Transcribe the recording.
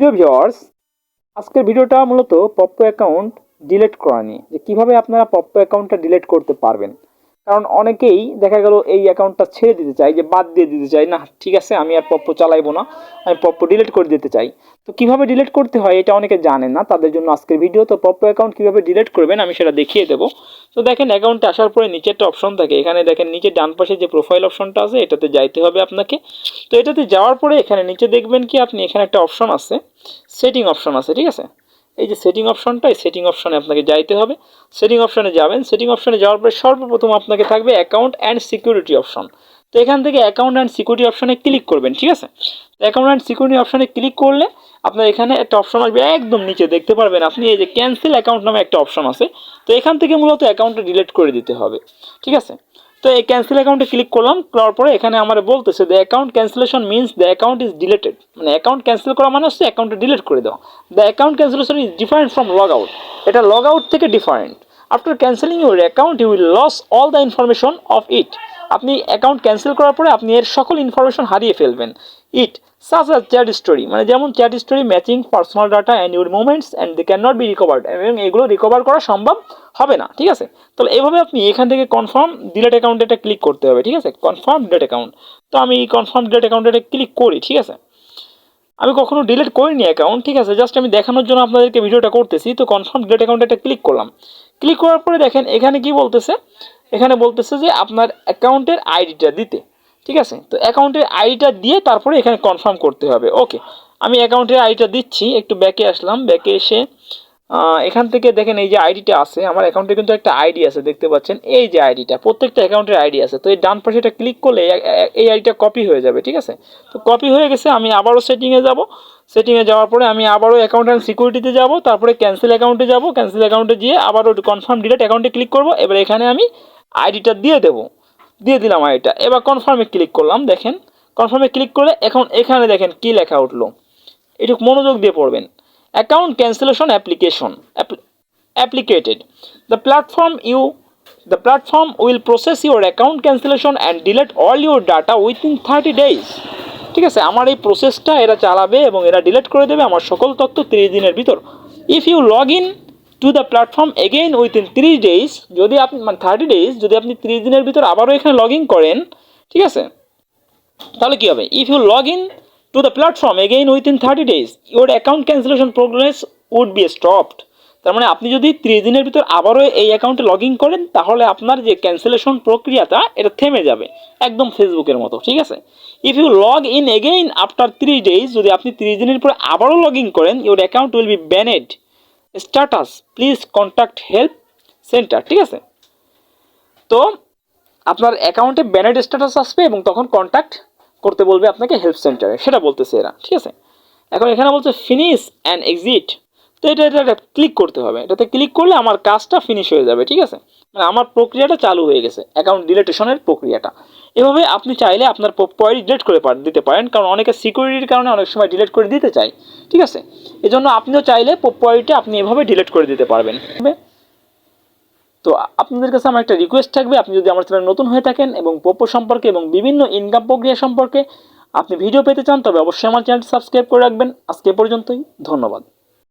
প্রিয় ভিউয়ার্স, আজকের ভিডিওটা মূলত পপ্পো অ্যাকাউন্ট ডিলিট করা নিয়ে, যে কীভাবে আপনারা পপ্পো অ্যাকাউন্টটা ডিলিট করতে পারবেন। কারণ অনেকেই দেখা গেল এই অ্যাকাউন্টটা ছেড়ে দিতে চাই যে বাদ দিয়ে দিতে চাই না, ঠিক আছে, আমি আর পপ্পো চালাইবো না, আমি পপ্পো ডিলিট করে দিতে চাই। তো কীভাবে ডিলিট করতে হয় এটা অনেকে জানে না, তাদের জন্য আজকের ভিডিও। তো পপ্পো অ্যাকাউন্ট কীভাবে ডিলিট করবেন আমি সেটা দেখিয়ে দেবো। তো দেখেন অ্যাকাউন্টে আসার পরে নিচে একটা অপশন থাকে এখানে দেখেন নিচে ডান পাশে যে প্রোফাইল অপশনটা আছে, এটাতে যাইতে হবে আপনাকে। তো এটাতে যাওয়ার পরে এখানে নিচে দেখবেন কি, আপনি এখানে একটা অপশন আছে সেটিং অপশন আছে, ঠিক আছে? এই যে সেটিং অপশনটা এই সেটিং অপশনে আপনাকে যাইতে হবে। সেটিং অপশনে যাবেন। সেটিং অপশনে যাওয়ার পরে সর্বপ্রথম আপনাকে থাকবে অ্যাকাউন্ট অ্যান্ড সিকিউরিটি অপশন তো এখান থেকে অ্যাকাউন্ট অ্যান্ড সিকিউরিটি অপশনে ক্লিক করবেন, ঠিক আছে? অ্যাকাউন্ট অ্যান্ড সিকিউরিটি অপশনে ক্লিক করলে আপনার এখানে একটা অপশন আসবে একদম নিচে, দেখতে পারবেন আপনি এই যে ক্যান্সেল অ্যাকাউন্ট নামে একটা অপশন আছে। তো এখান থেকে মূলত অ্যাকাউন্টটা ডিলিট করে দিতে হবে, ঠিক আছে? তো এই ক্যান্সেল অ্যাকাউন্টে ক্লিক করলাম, করার পরে এখানে আমার বলতেছে the account cancellation means the account is deleted মানে অ্যাকাউন্ট ক্যান্সেল করা মানে হচ্ছে অ্যাকাউন্টটা ডিলিট করে দেওয়া। The account cancellation is different from log out এটা লগ আউট থেকে different after cancelling your account you will lose all the information of it আপনি অ্যাকাউন্ট ক্যান্সেল করার পরে আপনি এর সকল ইনফরমেশন হারিয়ে ফেলবেন। It such a chat story মানে যেমন chat story matching personal data and your movements and they can not be recovered এবং এগুলো রিকভার করা সম্ভব হবে না, ঠিক আছে? তাহলে এইভাবে আপনি এখান থেকে কনফার্ম ডিলেট অ্যাকাউন্টে একটা ক্লিক করতে হবে, ঠিক আছে? কনফার্ম ডিলেট অ্যাকাউন্ট তো আমি কনফার্ম ডিলেট অ্যাকাউন্টে ক্লিক করি, ঠিক আছে? আমি কখনো ডিলিট করিনি অ্যাকাউন্ট ঠিক আছে? জাস্ট আমি দেখানোর জন্য আপনাদেরকে ভিডিওটা করতেছি, তো কনফার্ম ডিলেট অ্যাকাউন্টে একটা ক্লিক করলাম। ক্লিক করার পরে দেখেন, এখানে কি বলতেছে? এখানে বলতেছে যে আপনার অ্যাকাউন্টের আইডিটা দিতে, ঠিক আছে? তো অ্যাকাউন্টের আইডিটা দিয়ে তারপরে এখানে কনফার্ম করতে হবে। ওকে, আমি অ্যাকাউন্টের আইডিটা দিচ্ছি, একটু ব্যাকে আসলাম। ব্যাকে এসে এখান থেকে দেখেন এই যে আইডিটা আছে, আমার অ্যাকাউন্টে কিন্তু একটা আইডি আছে, দেখতে পাচ্ছেন? এই যে আইডিটা, প্রত্যেকটা অ্যাকাউন্টের আইডি আছে। তো এই ডান পাশে এটা ক্লিক করলে এই আইডিটা কপি হয়ে যাবে, ঠিক আছে? তো কপি হয়ে গেছে, আমি আবারও সেটিংয়ে যাব। সেটিংয়ে যাওয়ার পরে আমি আবারও অ্যাকাউন্ট অ্যান্ড সিকিউরিটিতে যাব, তারপরে ক্যান্সেল অ্যাকাউন্টে যাব। ক্যান্সেল অ্যাকাউন্টে গিয়ে আবারও কনফার্ম ডিলেট অ্যাকাউন্টে ক্লিক করব। এবার এখানে আমি আইডিটা দিয়ে দেব। দিয়ে দিলাম আইডিটা। এবার কনফার্মে ক্লিক করলাম, দেখেন। কনফার্মে ক্লিক করলে এখন এখানে দেখেন কী লেখা উঠল। একটু মনোযোগ দিয়ে পড়বেন। Account cancellation application applicated the platform you the platform will process your account cancellation and delete all your data within thirty days ঠিক আছে? আমার এই প্রসেসটা এরা চালাবে এবং এরা ডিলেট করে দেবে আমার সকল তথ্য তিরিশ দিনের ভিতর। If you log in to the platform again within ত্রিশ ডেজ যদি আপনি মানে থার্টি ডেজ যদি আপনি তিরিশ দিনের ভিতর আবারও এখানে লগ ইন করেন, ঠিক আছে? তাহলে কী হবে? If you log in to the platform again within 30 days, your account cancellation progress would be stopped তার মানে আপনি যদি ত্রিশ দিনের ভিতর আবারও এই অ্যাকাউন্টে লগ ইন করেন, তাহলে আপনার যে ক্যান্সেলেশন প্রক্রিয়াটা, এটা থেমে যাবে। একদম ফেসবুকের মতো, ঠিক আছে? If you log in again after ত্রিশ ডেজ যদি আপনি ত্রিশ দিনের পরে আবারও লগ ইন করেন your account will be banned status please contact help centre ঠিক আছে? তো আপনার অ্যাকাউন্টে ব্যানেড স্ট্যাটাস আসবে এবং তখন কন্ট্যাক্ট করতে বলবে আপনাকে হেল্প সেন্টারে সেটা বলতেছে এরা, ঠিক আছে? এখন এখানে বলছে ফিনিশ অ্যান্ড এক্সিট তো এটা এটা ক্লিক করতে হবে। এটাতে ক্লিক করলে আমার কাজটা ফিনিশ হয়ে যাবে, ঠিক আছে? মানে আমার প্রক্রিয়াটা চালু হয়ে গেছে অ্যাকাউন্ট ডিলেটেশনের প্রক্রিয়াটা। এভাবে আপনি চাইলে আপনার পয়েন্ট ডিলেট করে দিতে পারেন, কারণ অনেকে সিকিউরিটির কারণে অনেক সময় ডিলেট করে দিতে চায়, ঠিক আছে? এজন্য আপনিও চাইলে পয়েন্টে আপনি এভাবে ডিলেট করে দিতে পারবেন। তো আপনাদের কাছে আমার একটা রিকোয়েস্ট থাকবে, আপনি যদি আমার চ্যানেল নতুন হয়ে থাকেন এবং পোপো সম্পর্কে এবং বিভিন্ন ইনকাম প্রক্রিয়া সম্পর্কে আপনি ভিডিও পেতে চান, তবে অবশ্যই আমার চ্যানেলটি সাবস্ক্রাইব করে রাখবেন। আজকে পর্যন্তই, ধন্যবাদ।